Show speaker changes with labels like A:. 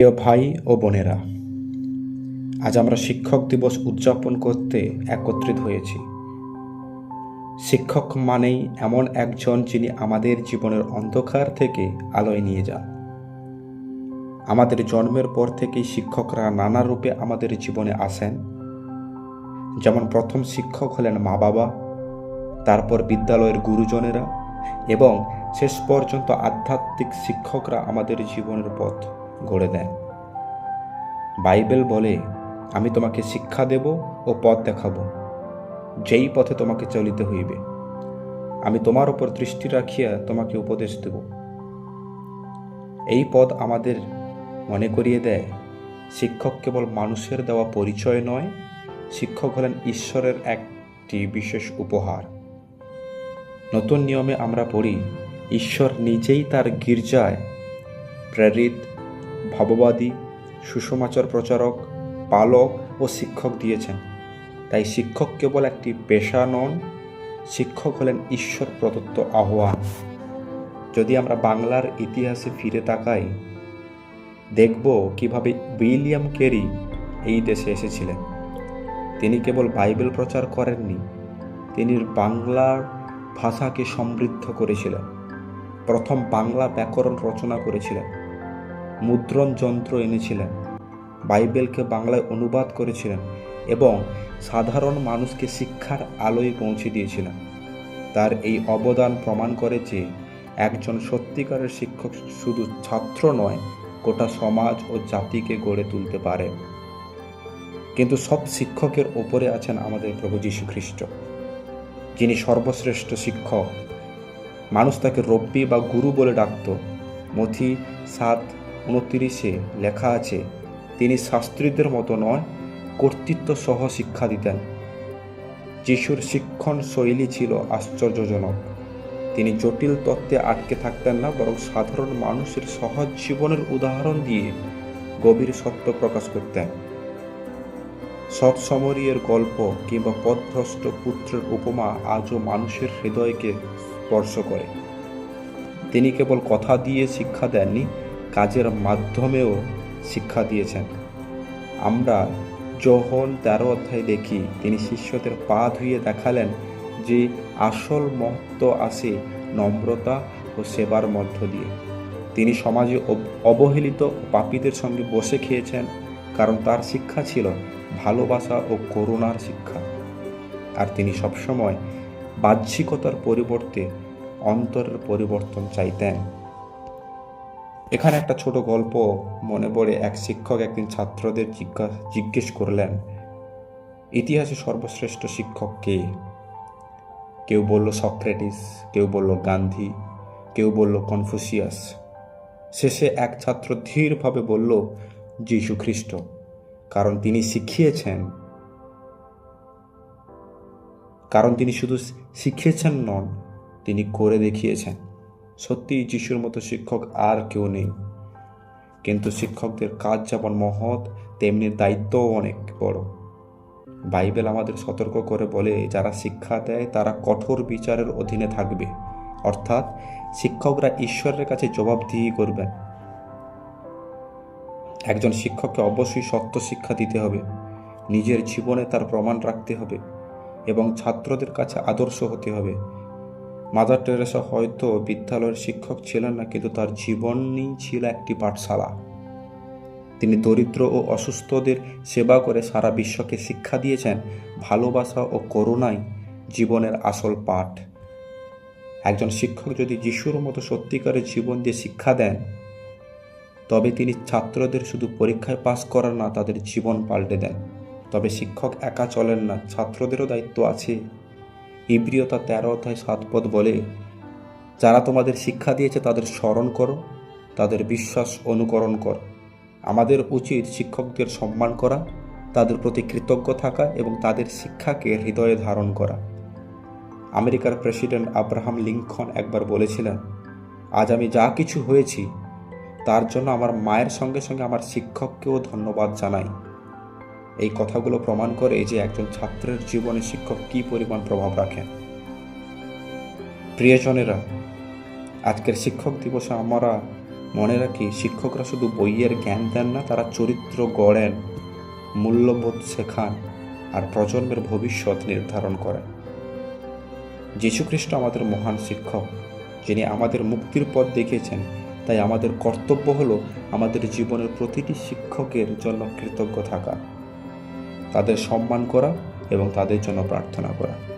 A: প্রিয় ভাই ও বোনেরা, আজ আমরা শিক্ষক দিবস উদযাপন করতে একত্রিত হয়েছি। শিক্ষক মানেই এমন একজন যিনি আমাদের জীবনের অন্ধকার থেকে আলোয় নিয়ে যান। আমাদের জন্মের পর থেকেই শিক্ষকরা নানা রূপে আমাদের জীবনে আসেন। যেমন প্রথম শিক্ষক হলেন মা বাবা তারপর বিদ্যালয়ের গুরুজনেরা এবং শেষ পর্যন্ত আধ্যাত্মিক শিক্ষকরা আমাদের জীবনের পথ। গড়ে দেন। বাইবেল বলে, আমি তোমাকে শিক্ষা দেব ও পথ দেখাবো। যেই পথে তোমাকে চলিতে হইবে, আমি তোমার উপর দৃষ্টি রাখিয়া তোমাকে উপদেশ দেব। এই পদ আমাদের মনে করিয়ে দেয়, শিক্ষক কেবল মানুষের দেওয়া পরিচয় নয়, শিক্ষক হলেন ঈশ্বরের একটি বিশেষ উপহার। নতুন নিয়মে আমরা পড়ি, ঈশ্বর নিজেই তার গির্জায় প্রেরিত ভাববাদী সুসমাচার প্রচারক, পালক ও শিক্ষক দিয়েছেন। তাই শিক্ষক কেবল একটি পেশা নন, শিক্ষক হলেন ঈশ্বর প্রদত্ত আহ্বান। যদি আমরা বাংলার ইতিহাসে ফিরে তাকাই, দেখব কীভাবে উইলিয়াম কেরি এই দেশে এসেছিলেন। তিনি কেবল বাইবেল প্রচার করেননি, তিনি বাংলার ভাষাকে সমৃদ্ধ করেছিলেন। প্রথম বাংলা ব্যাকরণ রচনা করেছিলেন। মুদ্রণ যন্ত্র এনেছিলেন। বাইবেলকে বাংলায় অনুবাদ করেছিলেন এবং সাধারণ মানুষকে শিক্ষার আলোয় পৌঁছে দিয়েছিলেন। তার এই অবদান প্রমাণ করে যে একজন সত্যিকারের শিক্ষক শুধু ছাত্র নয়, গোটা সমাজ ও জাতিকে গড়ে তুলতে পারে। কিন্তু সব শিক্ষকের ওপরে আছেন আমাদের প্রভু যীশু খ্রিস্ট যিনি সর্বশ্রেষ্ঠ শিক্ষক। মানুষ তাকে রব্বি বা গুরু বলে ডাকত। মথি সাত উনত্রিশে লেখা আছে, তিনি শাস্ত্রীদের মতো নয়, কর্তৃত্ব সহ শিক্ষা দিতেন। যিশুর শিক্ষণ শৈলী ছিল আশ্চর্যজনক। তিনি জটিল তত্ত্বে আটকে থাকতেন না, বরং সাধারণ মানুষের সহজ জীবনের উদাহরণ দিয়ে গভীর সত্য প্রকাশ করতেন। সৎসমরীয়ের গল্প কিংবা পথভ্রষ্ট পুত্রের উপমা আজও মানুষের হৃদয়কে স্পর্শ করে। তিনি কেবল কথা দিয়ে শিক্ষা দেননি কাজের মাধ্যমেও শিক্ষা দিয়েছেন। আমরা যখন তেরো অধ্যায় দেখি, তিনি শিষ্যদের পা ধুয়ে দেখালেন যে আসল মহত্ব আসে নম্রতা ও সেবার মধ্য দিয়ে। তিনি সমাজে অবহেলিত পাপীদের সঙ্গে বসে খেয়েছেন কারণ তার শিক্ষা ছিল ভালোবাসা ও করুণার শিক্ষা। আর তিনি সবসময় বাহ্যিকতার পরিবর্তে অন্তরের পরিবর্তন চাইতেন। এখানে একটা ছোট গল্প মনে পড়ে এক শিক্ষক একদিন ছাত্রদের জিজ্ঞাসা জিজ্ঞেস করলেন, ইতিহাসে সর্বশ্রেষ্ঠ শিক্ষক কে? কেউ বলল, সক্রেটিস। কেউ বলল, গান্ধী। কেউ বলল, কনফুসিয়াস। শেষে এক ছাত্র ধীরভাবে বলল, যীশু খ্রিস্ট। কারণ তিনি শিখিয়েছেন। কারণ তিনি শুধু শিখিয়েছেন নন, তিনি করে দেখিয়েছেন। সত্যি যিশুর মতো শিক্ষক আর কেউ নেই। কিন্তু শিক্ষকদের কাজ যেমন মহৎ, তেমনি দায়িত্বও অনেক বড়। বাইবেল আমাদের সতর্ক করে বলে, যারা শিক্ষা দেয়, তারা কঠোর বিচারের অধীনে থাকবে। অর্থাৎ শিক্ষকরা ঈশ্বরের কাছে জবাবদিহি করবেন। একজন শিক্ষককে অবশ্যই সত্য শিক্ষা দিতে হবে। নিজের জীবনে তার প্রমাণ রাখতে হবে এবং ছাত্রদের কাছে আদর্শ হতে হবে। মাদার টেরেসা হয়তো বিদ্যালয়ের শিক্ষক ছিলেন না, কিন্তু তার জীবনই ছিল একটি পাঠশালা। তিনি দরিদ্র ও অসুস্থদের সেবা করে সারা বিশ্বকে শিক্ষা দিয়েছেন ভালোবাসা ও করুণাই জীবনের আসল পাঠ। একজন শিক্ষক যদি যিশুর মতো সত্যিকারের জীবন দিয়ে শিক্ষা দেন, তবে তিনি ছাত্রদের শুধু পরীক্ষায় পাশ করার না, তাদের জীবন পাল্টে দেন। তবে শিক্ষক একা চলেন না, ছাত্রদেরও দায়িত্ব আছে। ইব্রিয়তা তেরো অধ্যায় সাত পদ বলে, যারা তোমাদের শিক্ষা দিয়েছে তাদের স্মরণ করো, তাদের বিশ্বাস অনুকরণ কর। আমাদের উচিত শিক্ষকদের সম্মান করা, তাদের প্রতি কৃতজ্ঞ থাকা এবং তাদের শিক্ষাকে হৃদয়ে ধারণ করা। আমেরিকার প্রেসিডেন্ট আব্রাহাম লিঙ্কন একবার বলেছিলেন, আজ আমি যা কিছু হয়েছি, তার জন্য আমার মায়ের সঙ্গে সঙ্গে আমার শিক্ষককেও ধন্যবাদ জানাই। এই কথাগুলো প্রমাণ করে যে একজন ছাত্রের জীবনে শিক্ষক কী পরিমাণ প্রভাব রাখেন প্রিয়জনেরা, আজকের শিক্ষক দিবসে আমরা মনে রাখি, শিক্ষকরা শুধু বইয়ের জ্ঞান দেন না, তারা চরিত্র গড়েন, মূল্যবোধ শেখান আর প্রজন্মের ভবিষ্যৎ নির্ধারণ করেন। যীশুখ্রিস্ট আমাদের মহান শিক্ষক, যিনি আমাদের মুক্তির পথ দেখিয়েছেন। তাই আমাদের কর্তব্য হলো আমাদের জীবনের প্রতিটি শিক্ষকের জন্য কৃতজ্ঞ থাকা। তাদের সম্মান করা এবং তাদের জন্য প্রার্থনা করা।